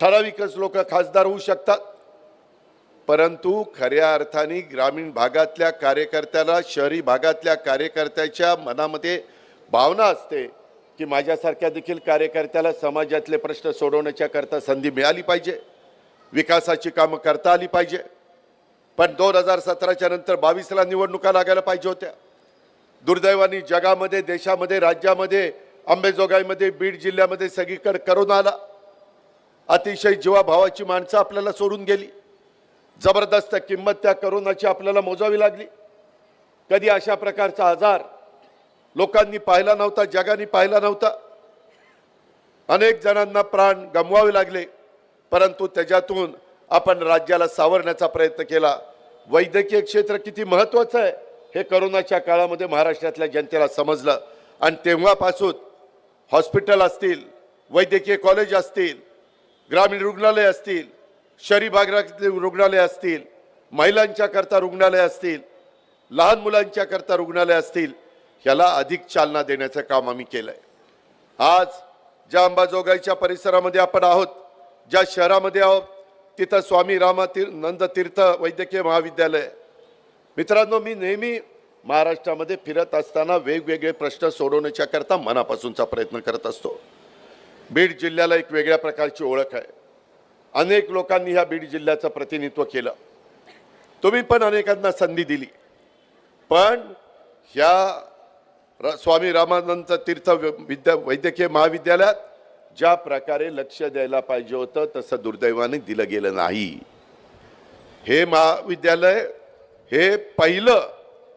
ठराविकच लोक खासदार होऊ शकतात. परंतु खऱ्या अर्थाने ग्रामीण भागातल्या कार्यकर्त्याला शहरी भागातल्या कार्यकर्त्याच्या मनामध्ये भावना असते की माझ्यासारख्या देखील कार्यकर्त्याला समाजातले प्रश्न सोडवण्याच्याकरता संधी मिळाली पाहिजे. विकासाची कामं करता आली पाहिजे. पण दोन हजार सतराच्या नंतर बावीसला निवडणुका लागायला पाहिजे होत्या. दुर्दैवाने जगामध्ये देशामध्ये राज्यामध्ये अंबेजोगाईमध्ये बीड जिल्ह्यामध्ये सगळीकडे करोना आला. अतिशय जीवाभावाची माणसं आपल्याला सोडून गेली. जबरदस्त किंमत त्या करोनाची आपल्याला मोजावी लागली. कधी अशा प्रकारचा आजार लोकांनी पाहिला नव्हता जगाने पाहिला नव्हता. अनेक जणांना प्राण गमवावे लागले परंतु त्याच्यातून आपण राज्याला सावरण्याचा प्रयत्न केला. वैद्यकीय क्षेत्र किती महत्वाचं आहे हे करोनाच्या काळामध्ये महाराष्ट्रातल्या जनतेला समजलं. आणि तेव्हापासून हॉस्पिटल असतील वैद्यकीय कॉलेज असतील ग्रामीण रुग्णालय असतील शहरी भागातले रुग्णालय असतील महिलांच्याकरता रुग्णालय असतील लहान मुलांच्याकरता रुग्णालय असतील ह्याला अधिक चालना देण्याचं काम आम्ही केलं आहे आज ज्या अंबाजोगाईच्या परिसरामध्ये आपण आहोत ज्या शहरामध्ये आहोत तिथं स्वामी रामातीर नंद तीर्थ वैद्यकीय महाविद्यालय. मित्रांनो मी नेहमी महाराष्ट्रामध्ये फिरत असताना वेगवेगळे प्रश्न सोडवण्याच्याकरता मनापासूनचा प्रयत्न करत असतो. बीड जिल्ह्याला एक वेगळ्या प्रकारची ओळख आहे. अनेक लोकांनी ह्या बीड जिल्ह्याचं प्रतिनिधित्व केलं. तुम्ही पण अनेकांना संधी दिली. पण ह्या र- स्वामी रामानंद तीर्थ विद्या वैद्यकीय महाविद्यालयात ज्या प्रकारे लक्ष द्यायला पाहिजे होतं तसं दुर्दैवाने दिलं गेलं नाही. हे महाविद्यालय हे पहिलं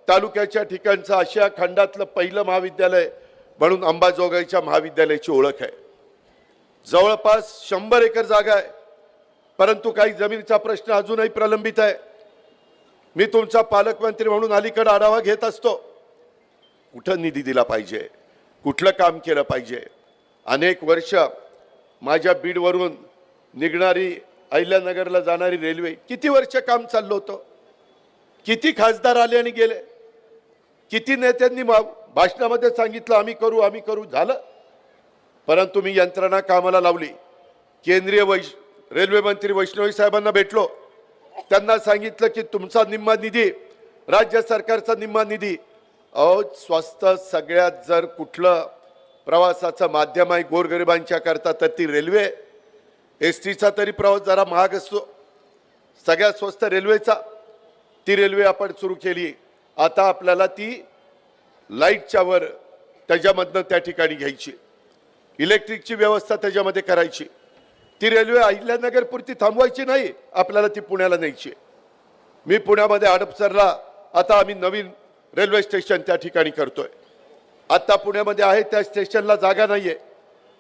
तालुक्याच्या ठिकाणचं आशिया खंडातलं पहिलं महाविद्यालय म्हणून अंबाजोगाईच्या महाविद्यालयाची ओळख आहे. जवळपास शंभर एकर जागा आहे. परंतु काही जमिनीचा प्रश्न अजूनही प्रलंबित आहे. मी तुमचा पालकमंत्री म्हणून अलीकडे आढावा घेत असतो. कुठं निधी दिला पाहिजे? कुठलं काम केलं पाहिजे? अनेक वर्ष माझ्या बीडवरून निघणारी अहिल्यानगरला जाणारी रेल्वे किती वर्ष काम चाललं होतं? किती खासदार आले आणि गेले? किती नेत्यांनी मा- भाषणामध्ये सांगितलं आम्ही करू आम्ही करू. झालं? परंतु मी यंत्रणा कामाला लावली. केंद्रीय वैश रेल्वे मंत्री वैष्णवी साहेबांना भेटलो. त्यांना सांगितलं की तुमचा निम्मा निधी राज्य सरकारचा निम्मा निधी अहो स्वस्त सगळ्यात जर कुठलं प्रवासाचं माध्यम आहे गोरगरिबांच्या करता तर ती रेल्वे. एस टीचा तरी प्रवास जरा महाग असतो. सगळ्यात स्वस्त रेल्वेचा. ती रेल्वे आपण सुरू केली. आता आपल्याला ती लाईटच्यावर त्याच्यामधनं त्या ठिकाणी घ्यायची. इलेक्ट्रिकची व्यवस्था त्याच्यामध्ये करायची. ती रेल्वे अहिल्यानगरपुरती थांबवायची नाही आपल्याला ती पुण्याला न्यायची मी पुण्यामध्ये हडपसरला आता आम्ही नवीन रेल्वे स्टेशन त्या ठिकाणी करतोय. आत्ता पुण्यामध्ये आहे त्या स्टेशनला जागा नाही आहे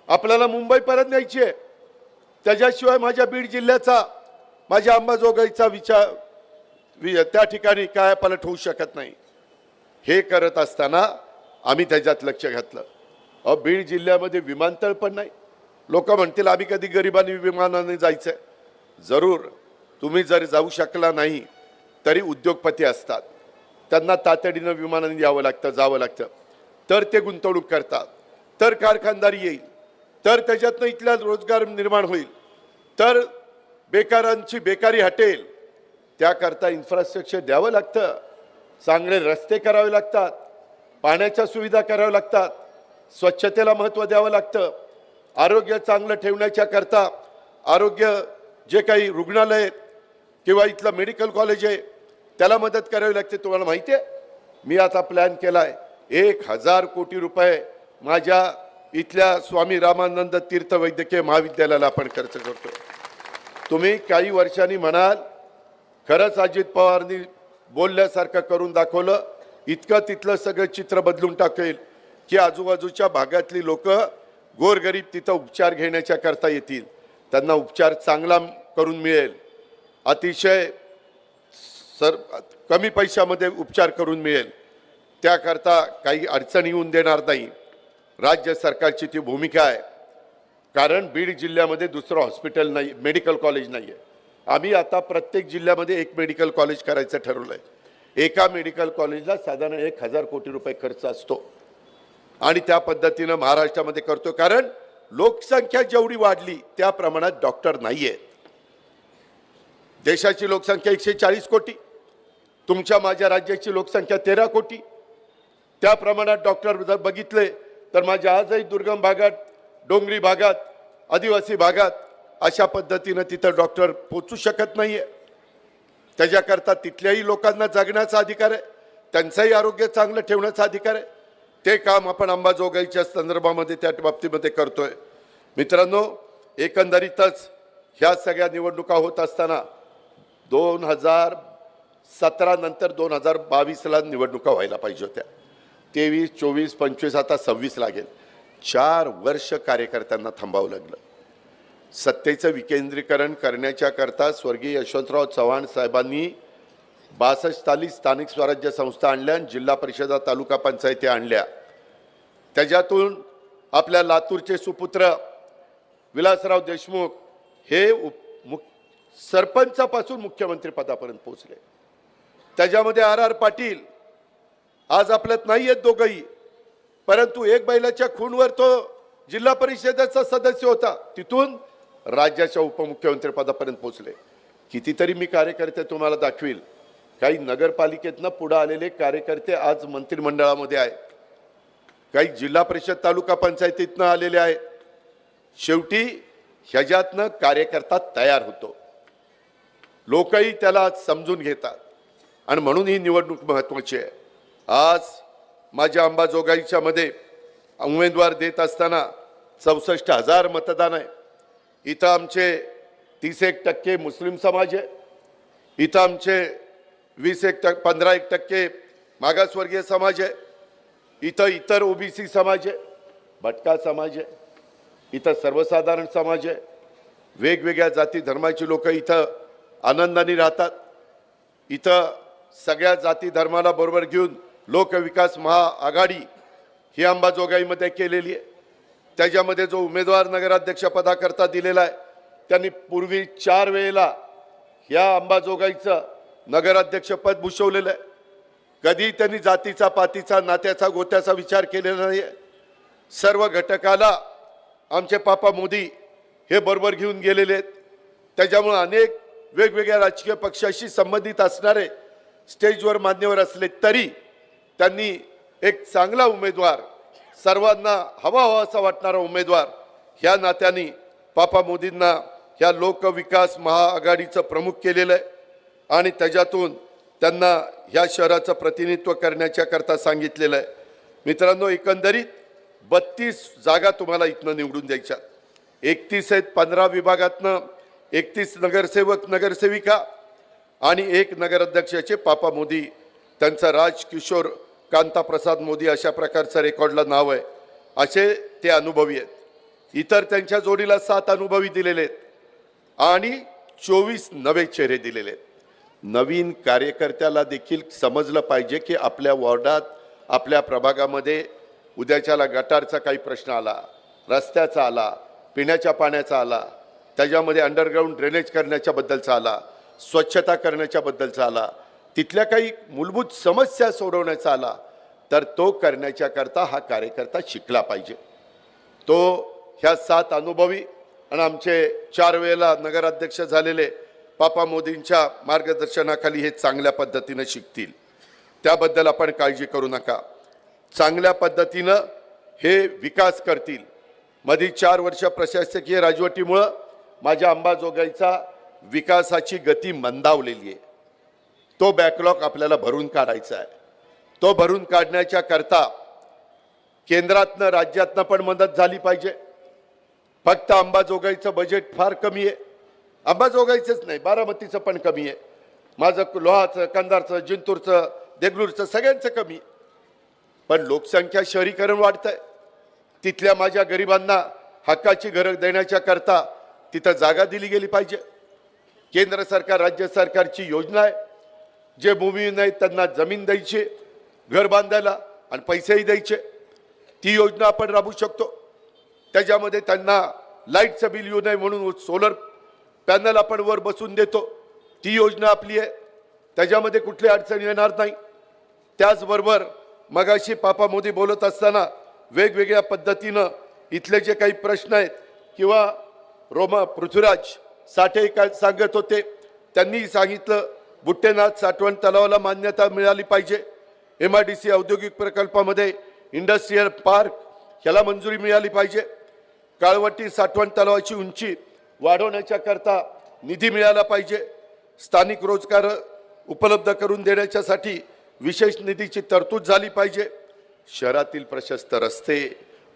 आपल्याला मुंबईपर्यंत न्यायची आहे. त्याच्याशिवाय माझ्या बीड जिल्ह्याचा माझ्या अंबाजोगाईचा विचार वि- त्या ठिकाणी काय पलट होऊ शकत नाही. हे करत असताना आम्ही त्याच्यात लक्ष घातलं. अहो बीड जिल्ह्यामध्ये विमानतळ पण नाही. लोक म्हणतील आम्ही कधी गरिबांनी विमानाने जायचं आहे जरूर. तुम्ही जर जाऊ शकला नाही तरी उद्योगपती असतात. त्यांना तातडीनं विमानाने यावं लागतं जावं लागतं. तर ते गुंतवणूक करतात. तर कारखानदारी येईल. तर त्याच्यातनं इथला रोजगार निर्माण होईल. तर बेकारांची बेकारी हटेल. त्याकरता इन्फ्रास्ट्रक्चर द्यावं लागतं. चांगले रस्ते करावे लागतात. पाण्याच्या सुविधा कराव्या लागतात. स्वच्छतेला महत्त्व द्यावं लागतं. आरोग्य चांगलं ठेवण्याच्या करता आरोग्य जे काही रुग्णालय किंवा इथलं मेडिकल कॉलेज आहे त्याला मदत करावी लागते. तुम्हाला माहिती आहे? मी आता प्लॅन केला आहे एक हजार कोटी रुपये माझ्या इथल्या स्वामी रामानंद तीर्थ वैद्यकीय महाविद्यालयाला आपण खर्च करतो. तुम्ही काही वर्षांनी म्हणाल खरंच अजित पवारनी बोलल्यासारखं करून दाखवलं इतकं तिथलं सगळं चित्र बदलून टाकेल. की आजूबाजूच्या भागातली लोक गोरगरीब तिथं उपचार घेण्याच्या करता येतील. त्यांना उपचार चांगला करून मिळेल. अतिशय सर कमी पैशामध्ये उपचार करून मिळेल. त्याकरता काही अडचण येऊन देणार नाही. राज्य सरकारची ती भूमिका आहे. कारण बीड जिल्ह्यामध्ये दुसरं हॉस्पिटल नाही मेडिकल कॉलेज नाही आहे आम्ही आता प्रत्येक जिल्ह्यामध्ये एक मेडिकल कॉलेज करायचं ठरवलं आहे एका मेडिकल कॉलेजला साधारण एक हजार कोटी रुपये खर्च असतो. आणि त्या पद्धतीनं महाराष्ट्रामध्ये करतो. कारण लोकसंख्या जेवढी वाढली त्या प्रमाणात डॉक्टर नाही आहेत देशाची लोकसंख्या एकशे चाळीस कोटी तुमच्या माझ्या राज्याची लोकसंख्या तेरा कोटी. त्या प्रमाणात डॉक्टर जर बघितले तर माझ्या आजही दुर्गम भागात डोंगरी भागात आदिवासी भागात अशा पद्धतीनं तिथं डॉक्टर पोचू शकत नाही आहे त्याच्याकरता तिथल्याही लोकांना जगण्याचा अधिकार आहे त्यांचंही आरोग्य चांगलं ठेवण्याचा अधिकार आहे. ते काम आपण अंबाजोगाईच्या संदर्भामध्ये त्या बाबतीमध्ये करतोय. मित्रांनो एकंदरीतच ह्या सगळ्या निवडणुका होत असताना दोन हजार सतरा नंतर दोन हजार बावीसला निवडणुका व्हायला पाहिजे होत्या. तेवीस चोवीस पंचवीस आता सव्वीस लागेल. चार वर्ष कार्यकर्त्यांना थांबावं लागलं. सत्तेचं विकेंद्रीकरण करण्याच्या करता स्वर्गीय यशवंतराव चव्हाण साहेबांनी बासष्टाली स्थानिक स्वराज्य संस्था आणल्या आणि जिल्हा परिषदा तालुका पंचायती आणल्या. त्याच्यातून आपल्या लातूरचे सुपुत्र विलासराव देशमुख हे उप मुख सरपंचापासून मुख्यमंत्रीपदापर्यंत पोचले पोहोचले. त्याच्यामध्ये आर आर पाटील आज आपल्यात नाही आहेत दोघंही परंतु एक बैलाच्या खूनवर तो जिल्हा परिषदेचा सदस्य होता. तिथून राज्याच्या उपमुख्यमंत्रीपदापर्यंत पोचले पोहोचले. कितीतरी मी कार्यकर्ते तुम्हाला दाखवील. काही नगरपालिकेतनं पुढं आलेले कार्यकर्ते आज मंत्रिमंडळामध्ये आहेत. काही जिल्हा परिषद तालुका पंचायतीतनं आलेले आहेत. शेवटी ह्याच्यातनं कार्यकर्ता तयार होतो. लोकही त्याला समजून घेतात. आणि म्हणून ही निवडणूक महत्त्वाची आहे. आज माझ्या अंबाजोगाईच्या मध्ये उमेदवार देत असताना चौसष्ट हजार मतदान आहे. इथं आमचे तीस एक टक्के मुस्लिम समाज आहे. इथं आमचे वीस एक टक्के पंधरा एक टक्के मागासवर्गीय समाज आहे. इथं इतर ओबीसी समाज आहे भटका समाज आहे इथं सर्वसाधारण समाज आहे. वेगवेगळ्या जाती धर्माची लोक इथं आनंदाने राहतात. इथं सगळ्या जाती धर्माला बरोबर घेऊन लोकविकास महाआघाडी ही अंबाजोगाईमध्ये केलेली आहे. त्याच्यामध्ये जो उमेदवार नगराध्यक्षपदाकरता दिलेला आहे त्यांनी पूर्वी चार वेळेला ह्या अंबाजोगाईचं नगराध्यक्षपद भूषवलेलं आहे. कधी त्यांनी जातीचा पातीचा नात्याचा गोत्याचा विचार केलेला नाही आहे सर्व घटकाला आमचे पापा मोदी हे बरोबर घेऊन गेलेले आहेत. त्याच्यामुळं अनेक वेगवेगळ्या राजकीय पक्षाशी संबंधित असणारे स्टेजवर मान्यवर असले तरी त्यांनी एक चांगला उमेदवार सर्वांना हवा हवा असा वाटणारा उमेदवार ह्या नात्याने पापा मोदींना ह्या लोकविकास महाआघाडीचं प्रमुख केलेलं आहे. आणि त्याच्यातून त्यांना ह्या शहराचं प्रतिनिधित्व करण्याच्या करता सांगितलेलं आहे. मित्रांनो एकंदरीत बत्तीस जागा तुम्हाला इथनं निवडून द्यायच्या एकतीस आहेत पंधरा विभागातनं एकतीस नगरसेवक नगरसेविका आणि एक नगराध्यक्षाचे पापा मोदी. त्यांचा राज किशोर कांताप्रसाद मोदी अशा प्रकारचं रेकॉर्डला नाव आहे. असे ते अनुभवी आहेत. इतर त्यांच्या जोडीला सात अनुभवी दिलेले आहेत आणि चोवीस नवे चेहरे दिलेले आहेत. नवीन कार्यकर्त्याला देखील समजलं पाहिजे की आपल्या वॉर्डात आपल्या प्रभागामध्ये उद्याच्याला गटारचा काही प्रश्न आला रस्त्याचा आला पिण्याच्या पाण्याचा आला त्याच्यामध्ये अंडरग्राऊंड ड्रेनेज करण्याच्याबद्दलचा आला स्वच्छता करण्याच्याबद्दलचा आला तिथल्या काही मूलभूत समस्या सोडवण्याचा आला तर तो करण्याच्याकरता हा कार्यकर्ता शिकला पाहिजे. तो ह्या सात अनुभवी आणि आमचे चार वेळेला नगराध्यक्ष झालेले पापा मोदींच्या मार्गदर्शनाखाली हे चांगल्या पद्धतीनं शिकतील. त्याबद्दल आपण काळजी करू नका. चांगल्या पद्धतीनं हे विकास करतील. मधी चार वर्ष प्रशासकीय राजवटीमुळं माझ्या अंबाजोगाईचा विकासाची गती मंदावलेली आहे. तो बॅकलॉग आपल्याला भरून काढायचा आहे. तो भरून काढण्याच्या करता केंद्रातनं राज्यातनं पण मदत झाली पाहिजे. फक्त अंबाजोगाईचं बजेट फार कमी आहे. अंबाजोगाईचंच नाही बारामतीचं पण कमी आहे. माझं लोहाचं कंधारचं जिंतूरचं देगलूरचं सगळ्यांचं कमी आहे. पण लोकसंख्या शहरीकरण वाढतं आहे तिथल्या माझ्या गरिबांना हक्काची घरं देण्याच्या करता तिथं जागा दिली गेली पाहिजे. केंद्र सरकार राज्य सरकारची योजना आहे. जे भूमिहीन आहेत त्यांना जमीन द्यायची घर बांधायला आणि पैसेही द्यायचे. ती योजना आपण राबवू शकतो. त्याच्यामध्ये त्यांना लाईटचं बिल येऊ नये म्हणून सोलर पॅनल आपण वर बसून देतो. ती योजना आपली आहे. त्याच्यामध्ये कुठली अडचण येणार नाही. त्याचबरोबर मगाशी पापा मोदी बोलत असताना वेगवेगळ्या पद्धतीनं इथले जे काही प्रश्न आहेत किंवा रोमा पृथ्वीराज साठे काय सांगत होते. त्यांनी सांगितलं बुट्टेनाथ साठवण तलावाला मान्यता मिळाली पाहिजे. एम आय डी सी औद्योगिक प्रकल्पामध्ये इंडस्ट्रीयल पार्क ह्याला मंजुरी मिळाली पाहिजे. काळवटी साठवण तलावाची उंची वाढवण्याच्या करता निधी मिळाला पाहिजे. स्थानिक रोजगार उपलब्ध करून देण्याच्यासाठी विशेष निधीची तरतूद झाली पाहिजे. शहरातील प्रशस्त रस्ते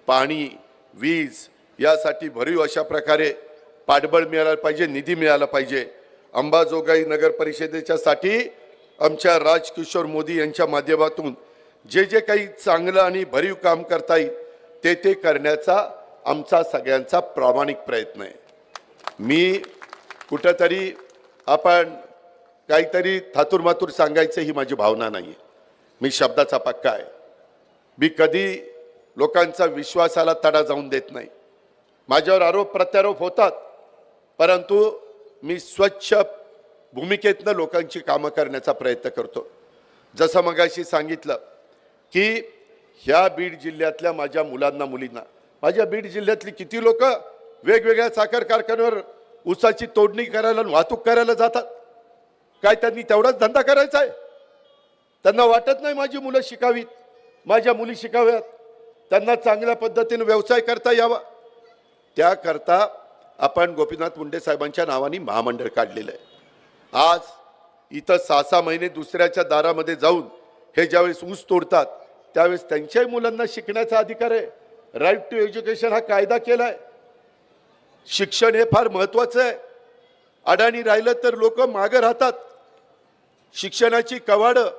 पाणी वीज यासाठी भरीव अशा प्रकारे पाठबळ मिळायला पाहिजे निधी मिळाला पाहिजे. अंबाजोगाई नगर परिषदेच्यासाठी आमच्या राजकिशोर मोदी यांच्या माध्यमातून जे जे काही चांगलं आणि भरीव काम करता येईल ते ते करण्याचा आमचा सगळ्यांचा प्रामाणिक प्रयत्न आहे. मी कुठंतरी आपण काहीतरी थातूरमातूर सांगायचं ही माझी भावना नाही आहे मी शब्दाचा पक्का आहे. मी कधी लोकांचा विश्वासाला तडा जाऊन देत नाही. माझ्यावर आरोप प्रत्यारोप होतात परंतु मी स्वच्छ भूमिकेतनं लोकांची कामं करण्याचा प्रयत्न करतो. जसं मगाशी सांगितलं की ह्या बीड जिल्ह्यातल्या माझ्या मुलांना मुलींना माझ्या बीड जिल्ह्यातली किती लोकं वेगवेगळ्या साखर कारखान्यावर ऊसाची तोडणी करायला वाहतूक करायला जातात. काय त्यांनी तेवढाच धंदा करायचा आहे? त्यांना वाटत नाही माझी मुलं शिकावीत. माझ्या मुली शिकाव्यात. त्यांना चांगल्या पद्धतीने व्यवसाय करता यावा. त्याकरता आपण गोपीनाथ मुंडे साहेबांच्या नावाने महामंडळ काढलेलं आहे. आज इथं सहा सहा महिने दुसऱ्याच्या दारामध्ये जाऊन हे ज्यावेळेस ऊस तोडतात त्यावेळेस त्यांच्याही मुलांना शिकण्याचा अधिकार आहे. राईट टू एज्युकेशन हा कायदा केला आहे शिक्षण हे फार महत्वाचं आहे. अडाणी राहिलं तर लोक मागं राहतात. शिक्षणाची कवाडं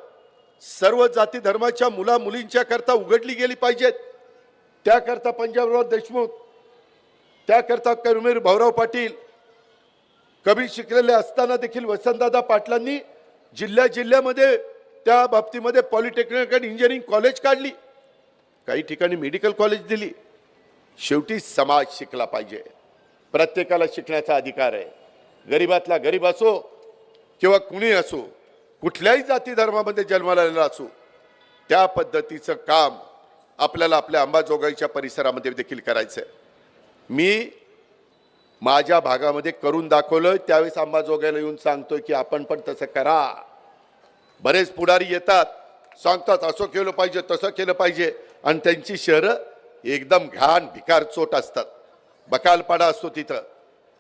सर्व जाती धर्माच्या मुला मुलींच्या करता उघडली गेली पाहिजेत. त्याकरता पंजाबराव देशमुख त्याकरता कर्मीर भाऊराव पाटील कमी शिकलेले असताना देखील वसंतदादा पाटलांनी जिल्ह्या जिल्ह्यामध्ये त्या बाबतीमध्ये पॉलिटेक्निक आणि इंजिनिअरिंग कॉलेज काढली. काही ठिकाणी मेडिकल कॉलेज दिली. शेवटी समाज शिकला पाहिजे. प्रत्येकाला शिकण्याचा अधिकार आहे. गरीबातला गरीब असो किंवा कुणी असो कुठल्याही जाती धर्मामध्ये जन्माला असो त्या पद्धतीचं काम आपल्याला आपल्या अंबाजोगाईच्या परिसरामध्ये देखील करायचं आहे मी माझ्या भागामध्ये करून दाखवलं त्यावेळेस अंबाजोगाईला येऊन सांगतोय की आपण पण तसं करा. बरेच पुढारी येतात सांगतात असं केलं पाहिजे तसं केलं पाहिजे. आणि त्यांची शहरं एकदम घाण भिकार चोट असतात. बकालपाडा असतो तिथं.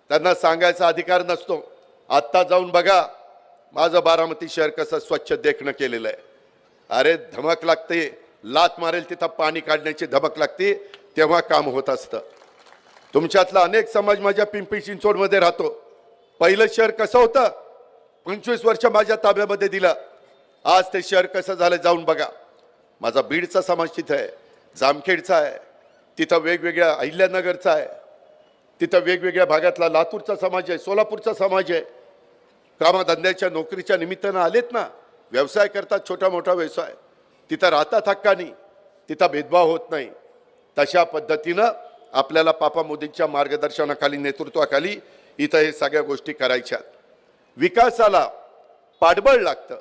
त्यांना सांगायचा अधिकार नसतो. आत्ता जाऊन बघा माझं बारामती शहर कसं स्वच्छ देखणं केलेलं आहे. अरे धमक लागते. लात मारेल तिथं पाणी काढण्याची धमक लागते. तेव्हा काम होत असतं. तुमच्यातला अनेक समाज माझ्या पिंपरी चिंचवडमध्ये राहतो. पहिलं शहर कसं होतं? पंचवीस वर्ष माझ्या ताब्यामध्ये दिलं. आज ते शहर कसं झालं जाऊन बघा. माझा बीडचा समाज तिथं आहे. जामखेडचा आहे. तिथं वेगवेगळ्या अहिल्यानगरचा आहे. तिथं वेगवेगळ्या भागातला लातूरचा समाज आहे सोलापूरचा समाज आहे. कामाधंद्याच्या नोकरीच्या निमित्तानं आलेत ना व्यवसाय करतात छोटा मोठा व्यवसाय. तिथं राहतात हक्कानी तिथं भेदभाव होत नाही. तशा पद्धतीनं आपल्याला पापा मोदींच्या मार्गदर्शनाखाली नेतृत्वाखाली इथं हे सगळ्या गोष्टी करायच्या विकासाला पाठबळ लागतं.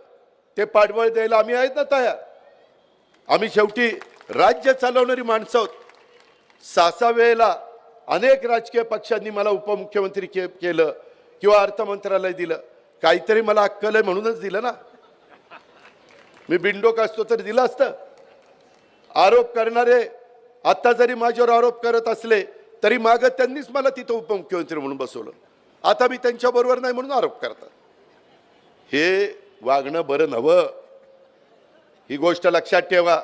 ते पाठबळ द्यायला आम्ही आहेत ना तयार. आम्ही शेवटी राज्य चालवणारी माणसं आहोत. सहा वेळेला अनेक राजकीय पक्षांनी मला उपमुख्यमंत्री के केलं किंवा अर्थमंत्रालय दिलं. काहीतरी मला अक्कल आहे म्हणूनच दिलं ना. मी बिंडोक असतो तर दिलं असतं. आरोप करणारे आता जरी माझ्यावर आरोप करत असले तरी मागं त्यांनीच मला तिथं उपमुख्यमंत्री म्हणून बसवलं. आता मी त्यांच्याबरोबर नाही म्हणून आरोप करतात. हे वागणं बरं नवं ही गोष्ट लक्षात ठेवा.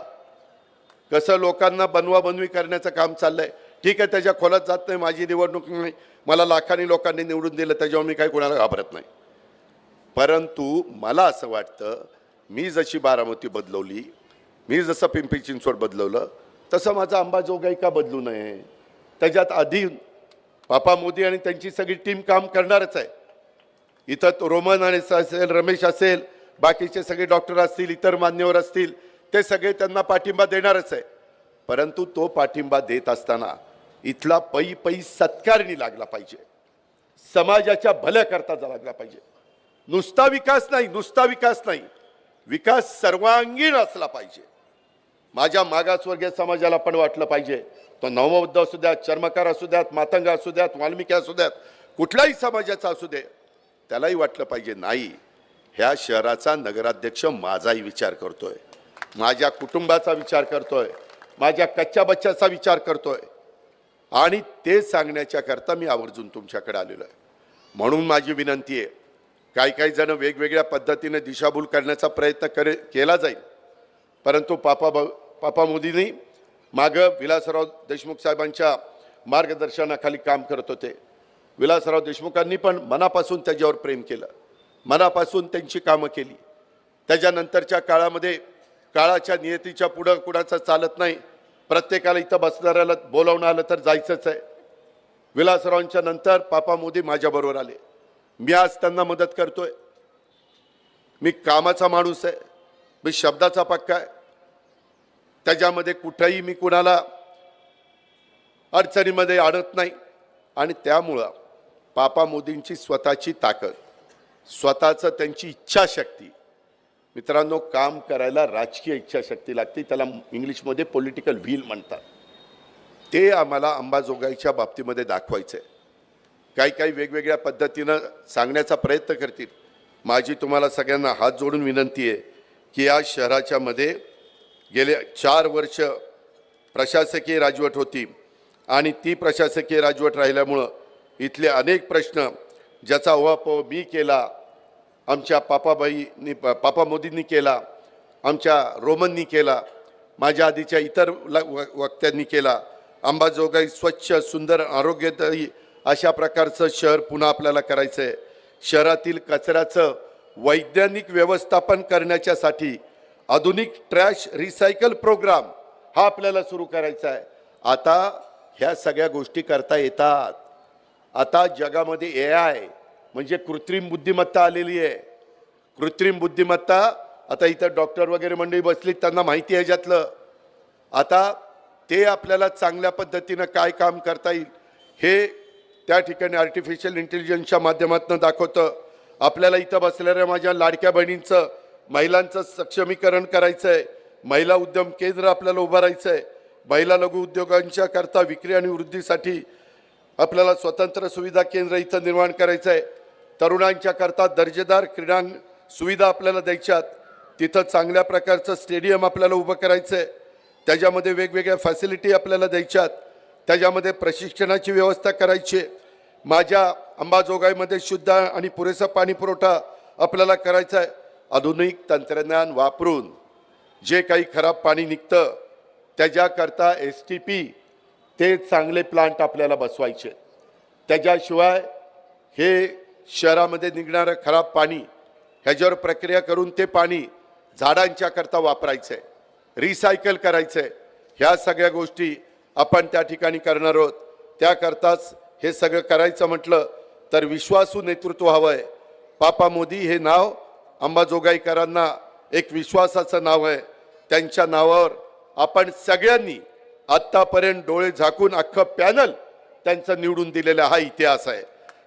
कसं लोकांना बनवाबनवी करण्याचं काम चाललंय. ठीक आहे त्याच्या खोलात जात नाही माझी निवडणूक नाही. मला लाखांनी लोकांनी निवडून दिलं त्याच्यावर मी काही कोणाला घाबरत नाही. परंतु मला असं वाटतं मी जशी बारामती बदलवली मी जसं पिंपरी चिंचवड बदलवलं तसं माझा अंबाजोगाई का बदलू नये? त्याच्यात आधी पापा मोदी आणि त्यांची सगळी टीम काम करणारच आहे. इथं रोमन आणि असेल रमेश असेल बाकीचे सगळे डॉक्टर असतील इतर मान्यवर असतील ते सगळे त्यांना पाठिंबा देणारच आहे. परंतु तो पाठिंबा देत असताना इथला पै पै सत्कारणी लागला पाहिजे. समाजाच्या भल्याकरता लागला पाहिजे. नुसता विकास नाही नुसता विकास नाही. विकास सर्वांगीण असला पाहिजे. माझ्या मागासवर्गीय समाजाला पण वाटलं पाहिजे. तो नवमबद्ध असू द्यात चर्मकार असू द्यात मातंग असू द्यात वाल्मिकी असू द्यात कुठल्याही समाजाचा असू दे त्यालाही वाटलं पाहिजे नाही ह्या शहराचा नगराध्यक्ष माझाही विचार करतोय. माझ्या कुटुंबाचा विचार करतोय. माझ्या कच्च्या बच्च्याचा विचार करतोय. आणि ते सांगण्याच्या करता मी आवर्जून तुमच्याकडे आलेलो आहे. म्हणून माझी विनंती आहे काही काही जण वेगवेगळ्या पद्धतीने दिशाभूल करण्याचा प्रयत्न करे केला जाईल. परंतु पापा भ पापा मोदींनी मागं विलासराव देशमुख साहेबांच्या मार्गदर्शनाखाली काम करत होते. विलासराव देशमुखांनी पण मनापासून त्याच्यावर प्रेम केलं. मनापासून त्यांची कामं केली. त्याच्यानंतरच्या काळामध्ये काळाच्या नियतीच्या पुढं कुणाचं चालत नाही प्रत्येकाला इथं बसणाऱ्याला बोलावणं आलं तर जायचंच आहे. विलासरावांच्या नंतर पापा मोदी माझ्याबरोबर आले. मी आज त्यांना मदत करतोय. मी कामाचा माणूस आहे. मी शब्दाचा पक्का आहे. त्याच्यामध्ये कुठंही मी कुणाला अडचणीमध्ये आणत नाही. आणि त्यामुळं पापा मोदींची स्वतःची ताकद स्वतःचं त्यांची इच्छाशक्ती मित्रांनो काम करायला राजकीय इच्छाशक्ती लागते त्याला इंग्लिशमध्ये पॉलिटिकल व्हील म्हणतात. ते आम्हाला अंबाजोगाईच्या बाबतीमध्ये दाखवायचं आहे काही काही वेगवेगळ्या पद्धतीनं सांगण्याचा प्रयत्न करतील. माझी तुम्हाला सगळ्यांना हात जोडून विनंती आहे की या शहराच्या मध्ये गेले चार वर्ष प्रशासकीय राजवट होती आणि ती प्रशासकीय राजवट राहिल्यामुळं इथले अनेक प्रश्न ज्याचा उहापोह मी केला आमच्या पापाबाईंनी पापा मोदींनी केला आमच्या रोमननी केला माझ्या आधीच्या इतर ल- व- वक्त्यांनी केला. अंबाजोगाई स्वच्छ सुंदर आरोग्यदायी अशा प्रकारचं शहर पुन्हा आपल्याला करायचं आहे शहरातील कचऱ्याचं वैज्ञानिक व्यवस्थापन करण्याच्यासाठी आधुनिक ट्रॅश रिसायकल प्रोग्राम हा आपल्याला सुरू करायचा आहे आता ह्या सगळ्या गोष्टी करता येतात. आता जगामध्ये ए आय म्हणजे कृत्रिम बुद्धिमत्ता आलेली आहे. कृत्रिम बुद्धिमत्ता आता इथं डॉक्टर वगैरे मंडळी बसली त्यांना माहिती आहे ज्यातलं. आता ते आपल्याला चांगल्या पद्धतीनं काय काम करता येईल हे त्या ठिकाणी आर्टिफिशियल इंटेलिजन्सच्या माध्यमातून दाखवतं. आपल्याला इथं बसलेल्या माझ्या लाडक्या बहिणींचं महिलांचं सक्षमीकरण करायचं आहे महिला उद्यम केंद्र आपल्याला उभारायचं आहे महिला लघु उद्योगांच्या करता विक्री आणि वृद्धीसाठी आपल्याला स्वतंत्र सुविधा केंद्र इथं निर्माण करायचं आहे तरुणांच्या करता दर्जेदार क्रीडांग सुविधा आपल्याला द्यायच्यात. तिथं चांगल्या प्रकारचं स्टेडियम आपल्याला उभं करायचं आहे त्याच्यामध्ये वेगवेगळ्या फॅसिलिटी आपल्याला द्यायच्यात. त्याच्यामध्ये प्रशिक्षणाची व्यवस्था करायची. आहे माझ्या अंबाजोगाईमध्ये शुद्ध आणि पुरेसा पाणीपुरवठा आपल्याला करायचा आहे आधुनिक तंत्रज्ञान वापरून जे काही खराब पाणी निघतं त्याच्याकरता एस टी पी ते चांगले प्लांट आपल्याला बसवायचे. त्याच्याशिवाय हे शहरामध्ये निघणारं खराब पाणी ह्याच्यावर प्रक्रिया करून ते पाणी झाडांच्या करता वापरायचं आहे रिसायकल करायचं आहे ह्या सगळ्या गोष्टी आपण त्या ठिकाणी करणार आहोत. त्याकरताच हे सगळं करायचं म्हटलं तर विश्वासू नेतृत्व हवं आहे पापा मोदी हे नाव अंबाजोगाईकरांना एक विश्वासाचं नाव आहे. त्यांच्या नावावर आपण सगळ्यांनी आत्तापर्यंत डोळे झाकून अख्खं पॅनल त्यांचं निवडून दिलेलं हा इतिहास आहे.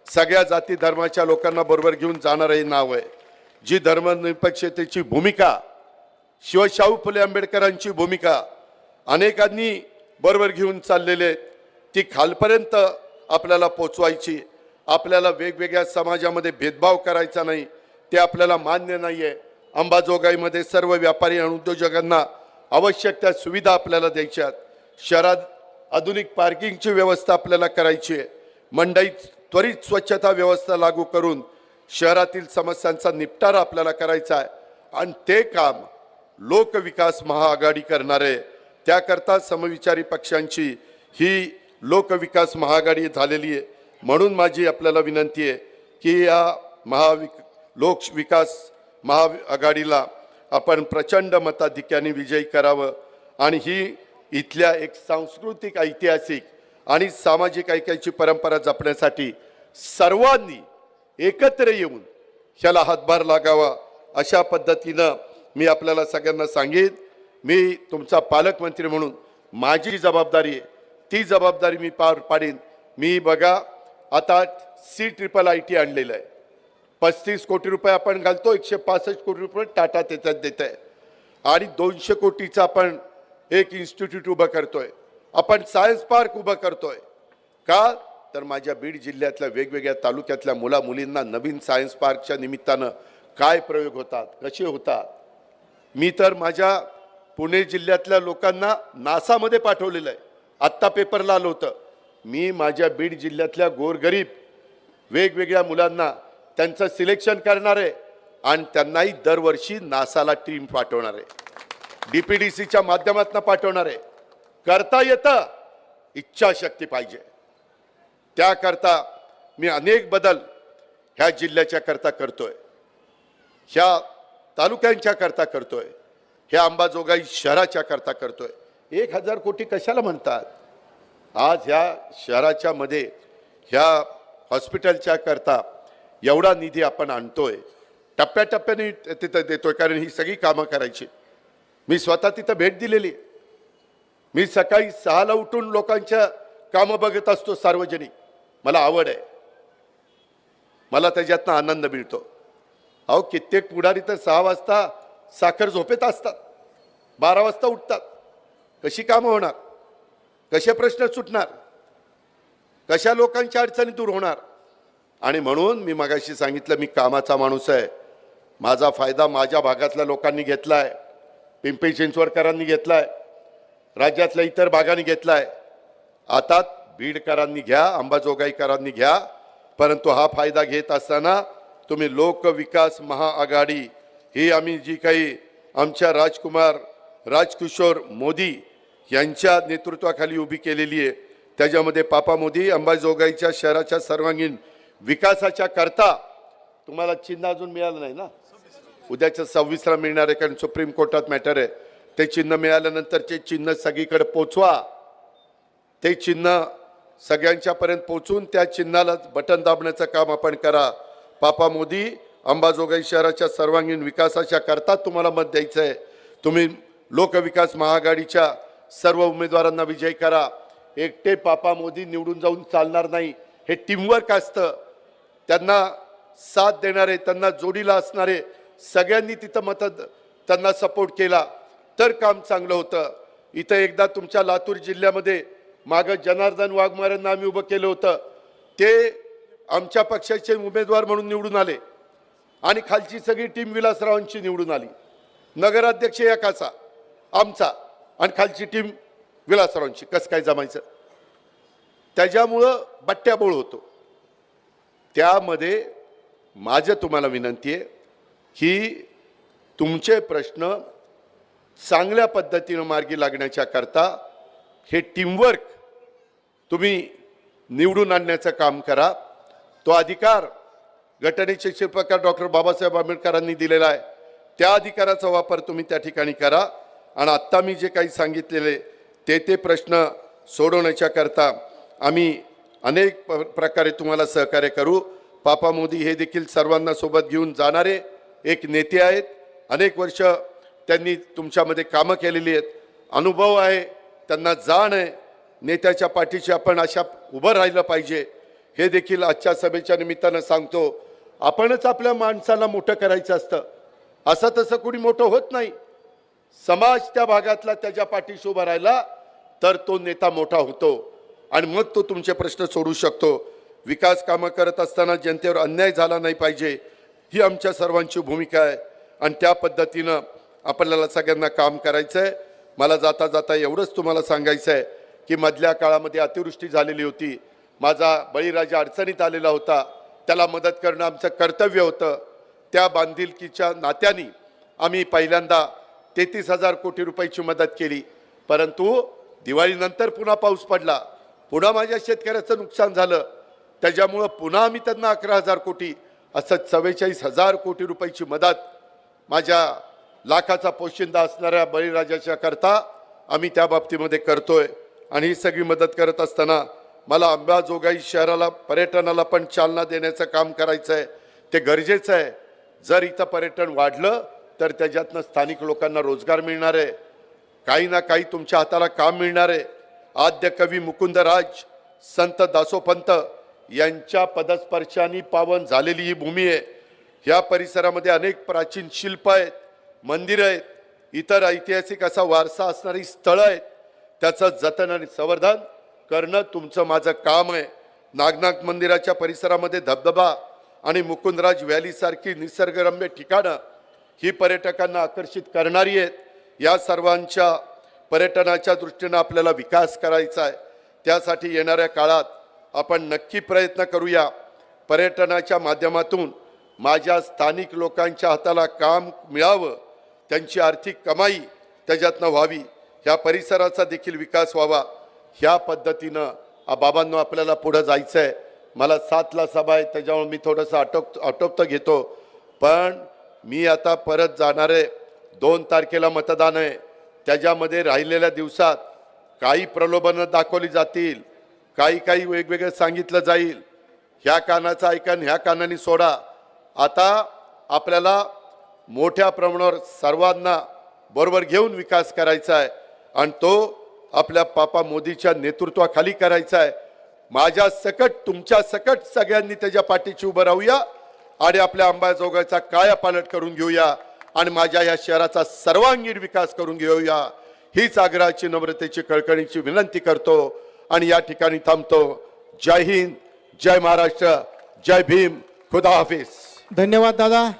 सगळ्या जाती धर्माच्या लोकांना बरोबर घेऊन जाणारं हे नाव आहे. जी धर्मनिरपेक्षतेची भूमिका शिवशाहू फुले आंबेडकरांची भूमिका अनेकांनी बरोबर घेऊन चाललेले आहेत ती खालपर्यंत आपल्याला पोचवायची आपल्याला वेगवेगळ्या समाजामध्ये भेदभाव करायचा नाही ते आपल्याला मान्य नाही आहे अंबाजोगाईमध्ये सर्व व्यापारी आणि उद्योजकांना आवश्यक त्या सुविधा आपल्याला द्यायच्यात शहरात आधुनिक पार्किंगची व्यवस्था आपल्याला करायची आहे. मंडईत त्वरित स्वच्छता व्यवस्था लागू करून शहरातील समस्यांचा निपटारा आपल्याला करायचा आहे. आणि ते काम लोकविकास महाआघाडी करणार आहे. त्याकरता समविचारी पक्षांची ही लोकविकास महाआघाडी झालेली आहे. म्हणून माझी आपल्याला विनंती आहे की या महाविक लोकविकास महाआघाडीला आपण प्रचंड मताधिक्याने विजयी करावं. आणि ही इथल्या एक सांस्कृतिक ऐतिहासिक आणि सामाजिक ऐक्याची परंपरा जपण्यासाठी सर्वांनी एकत्र येऊन ह्याला हातभार लागावा अशा पद्धतीनं मी आपल्याला सगळ्यांना सांगेन. मी तुमचा पालकमंत्री म्हणून माझी जबाबदारी आहे. ती जबाबदारी मी पार पाडेन. मी बघा आता सी ट्रिपल आय टी आणलेलं आहे. पस्तीस कोटी रुपये आपण घालतो एकशे पासष्ट कोटी रुपये टाटा त्याच्यात देत आहे आणि दोनशे कोटीचा आपण एक इन्स्टिट्यूट उभं करतोय. आपण सायन्स पार्क उभं करतोय. का? तर माझ्या बीड जिल्ह्यातल्या वेगवेगळ्या तालुक्यातल्या मुला मुलींना नवीन सायन्स पार्कच्या निमित्तानं काय प्रयोग होतात कसे होतात? मी तर माझ्या पुणे जिल्ह्यातल्या लोकांना नासामध्ये पाठवलेलं आहे आत्ता पेपरला आलं होतं. मी माझ्या बीड जिल्ह्यातल्या गोरगरीब वेगवेगळ्या मुलांना त्यांचं सिलेक्शन करणार आहे आणि त्यांनाही दरवर्षी नासाला टीम पाठवणार. आहे डी पी डी सीच्या माध्यमातून पाठवणार. आहे करता येतं इच्छाशक्ती पाहिजे. त्याकरता मी अनेक बदल ह्या जिल्ह्याच्या करता करतोय. ह्या तालुक्यांच्या करता करतोय. ह्या अंबाजोगाई शहराच्या करता करतोय. एक हजार कोटी कशाला म्हणतात? आज ह्या शहराच्या मध्ये ह्या हॉस्पिटलच्या करता एवढा निधी आपण आणतोय. टप्प्याटप्प्याने तिथं देतोय कारण ही सगळी कामं करायची. मी स्वतः तिथं भेट दिलेली. मी सकाळी सहाला उठून लोकांच्या कामं बघत असतो सार्वजनिक. मला आवड आहे. मला त्याच्यातनं आनंद मिळतो. अहो कित्येक पुढारी तर सहा वाजता साखर झोपेत असतात. बारा वाजता उठतात. कशी कामं होणार? कसे प्रश्न सुटणार? कशा लोकांच्या अडचणी दूर होणार? आणि म्हणून मी मगाशी सांगितलं मी कामाचा माणूस आहे. माझा फायदा माझ्या भागातल्या लोकांनी घेतला आहे पिंपरी चिंचवडकरांनी घेतला आहे राज्यातल्या इतर भागांनी घेतलाय. आता बीडकरांनी घ्या अंबाजोगाईकरांनी घ्या परंतु हा फायदा घेत असताना तुम्ही लोकविकास महाआघाडी ही आम्ही जी काही आमच्या राजकुमार राजकिशोर मोदी यांच्या नेतृत्वाखाली उभी केलेली आहे त्याच्यामध्ये पापा मोदी अंबाजोगाईच्या शहराच्या सर्वांगीण विकासाच्या करता तुम्हाला चिन्ह अजून मिळालं नाही ना? उद्याच्या सव्वीसला मिळणार आहे कारण सुप्रीम कोर्टात मॅटर आहे. ते चिन्ह मिळाल्यानंतर ते चिन्ह सगळीकडे पोचवा. ते चिन्ह सगळ्यांच्यापर्यंत पोचून त्या चिन्हाला बटन दाबण्याचं काम आपण करा. पापा मोदी अंबाजोगाई शहराच्या सर्वांगीण विकासाच्या करता तुम्हाला मत द्यायचं आहे तुम्ही लोकविकास महाआघाडीच्या सर्व उमेदवारांना विजय करा. एकटे पापा मोदी निवडून जाऊन चालणार नाही. हे टीमवर्क असतं. त्यांना साथ देणारे त्यांना जोडीला असणारे सगळ्यांनी तिथं मत त्यांना सपोर्ट केला. तर काम चांगलं होतं. इथं एकदा तुमच्या लातूर जिल्ह्यामध्ये मागं जनार्दन वाघमारांना आम्ही उभं केलं होतं. ते आमच्या पक्षाचे उमेदवार म्हणून निवडून आले. आणि खालची सगळी टीम विलासरावांची निवडून आली. नगराध्यक्ष एकाचा आमचा आणि खालची टीम विलासरावांची. कसं काय जमायचं? त्याच्यामुळं बट्ट्याबोळ होतो. त्यामध्ये माझं तुम्हाला विनंती आहे की तुमचे प्रश्न चांगल्या पद्धतीनं मार्गी लागण्याच्या करता हे टीमवर्क तुम्ही निवडून आणण्याचं काम करा. तो अधिकार घटनेचे शिल्पकार डॉक्टर बाबासाहेब आंबेडकरांनी दिलेला आहे. त्या अधिकाराचा वापर तुम्ही त्या ठिकाणी करा. आणि आत्ता मी जे काही सांगितलेले ते ते प्रश्न सोडवण्याच्या करता आम्ही अनेक प- प्रकारे तुम्हाला सहकार्य करू. पापा मोदी हे देखील सर्वांना सोबत घेऊन जाणारे एक नेते आहेत. अनेक वर्ष त्यांनी तुमच्यामध्ये कामं केलेली आहेत. अनुभव आहे त्यांना जाण आहे. नेत्याच्या पाठीशी आपण अशा उभं राहिलं पाहिजे. हे देखील आजच्या सभेच्या निमित्तानं सांगतो. आपणच आपल्या माणसाला मोठं करायचं असतं. असं तसं कुणी मोठं होत नाही. समाज त्या भागातला त्याच्या पाठीशी उभा राहिला तर तो नेता मोठा होतो. आणि मग तो तुमचे प्रश्न सोडू शकतो. विकास कामं करत असताना जनतेवर अन्याय झाला नाही पाहिजे. ही आमच्या सर्वांची भूमिका आहे. आणि त्या पद्धतीनं आपल्याला सगळ्यांना काम करायचं आहे मला जाता जाता एवढंच तुम्हाला सांगायचं आहे की मधल्या काळामध्ये अतिवृष्टी झालेली होती. माझा बळीराजा अडचणीत आलेला होता. त्याला मदत करणं आमचं कर्तव्य होतं. त्या बांधिलकीच्या नात्याने आम्ही पहिल्यांदा तेहतीस हजार कोटी रुपयाची मदत केली. परंतु दिवाळीनंतर पुन्हा पाऊस पडला. पुन्हा माझ्या शेतकऱ्याचं नुकसान झालं. त्याच्यामुळं पुन्हा आम्ही त्यांना अकरा हजार कोटी असं चव्वेचाळीस हजार कोटी रुपयाची मदत माझ्या लाखाचा पोशिंदा असणाऱ्या बळीराजाच्या करता आम्ही त्या बाबतीमध्ये करतोय. आणि ही सगळी मदत करत असताना मला अंबाजोगाई शहराला पर्यटनाला पण चालना देण्याचं काम करायचं आहे ते गरजेचं आहे. जर इथं पर्यटन वाढलं तर त्याच्यातनं स्थानिक लोकांना रोजगार मिळणार आहे काही ना काही तुमच्या हाताला काम मिळणार आहे आद्य कवी मुकुंदराज संत दासोपंत यांच्या पदस्पर्शाने पावन झालेली ही भूमी आहे. ह्या परिसरामध्ये अनेक प्राचीन शिल्प आहेत. मंदिरं आहेत इतर ऐतिहासिक असा वारसा असणारी स्थळं आहेत त्याचं जतन आणि संवर्धन करणं तुमचं माझं काम आहे. नागनाथ मंदिराच्या परिसरामध्ये धबधबा आणि मुकुंदराज व्हॅलीसारखी निसर्गरम्य ठिकाणं ही पर्यटकांना आकर्षित करणारी आहेत. या सर्वांच्या पर्यटनाच्या दृष्टीनं आपल्याला विकास करायचा आहे. त्यासाठी येणाऱ्या काळात आपण नक्की प्रयत्न करूया. पर्यटनाच्या माध्यमातून माझ्या स्थानिक लोकांच्या हाताला काम मिळावं. त्यांची आर्थिक कमाई त्याच्यातनं व्हावी. ह्या परिसराचा देखील विकास व्हावा. ह्या पद्धतीनं बाबांनो आपल्याला पुढं जायचं आहे मला सातला सभा आहे त्याच्यामुळे मी थोडंसं आटोप आटोपतं घेतो. पण मी आता परत जाणार आहे. दोन तारखेला मतदान आहे. त्याच्यामध्ये राहिलेल्या दिवसात काही प्रलोभनं दाखवली जातील. काही काही वेगवेगळं सांगितलं जाईल. ह्या कानाचं ऐकन ह्या कानाने सोडा. आता आपल्याला मोठ्या प्रमाणावर सर्वांना बरोबर घेऊन विकास करायचा आहे आणि तो आपल्या पापा मोदीच्या नेतृत्वाखाली करायचा आहे. माझ्या सकट तुमच्या सकट सगळ्यांनी त्याच्या पाठीशी उभं राहूया आणि आपल्या अंबाजोगाईचा कायापालट करून घेऊया आणि माझ्या या शहराचा सर्वांगीण विकास करून घेऊया. हीच आग्रहाची नम्रतेची कळकळीची विनंती करतो आणि या ठिकाणी थांबतो. जय हिंद जय महाराष्ट्र जय भीम. खुदा हाफिज. धन्यवाद दादा.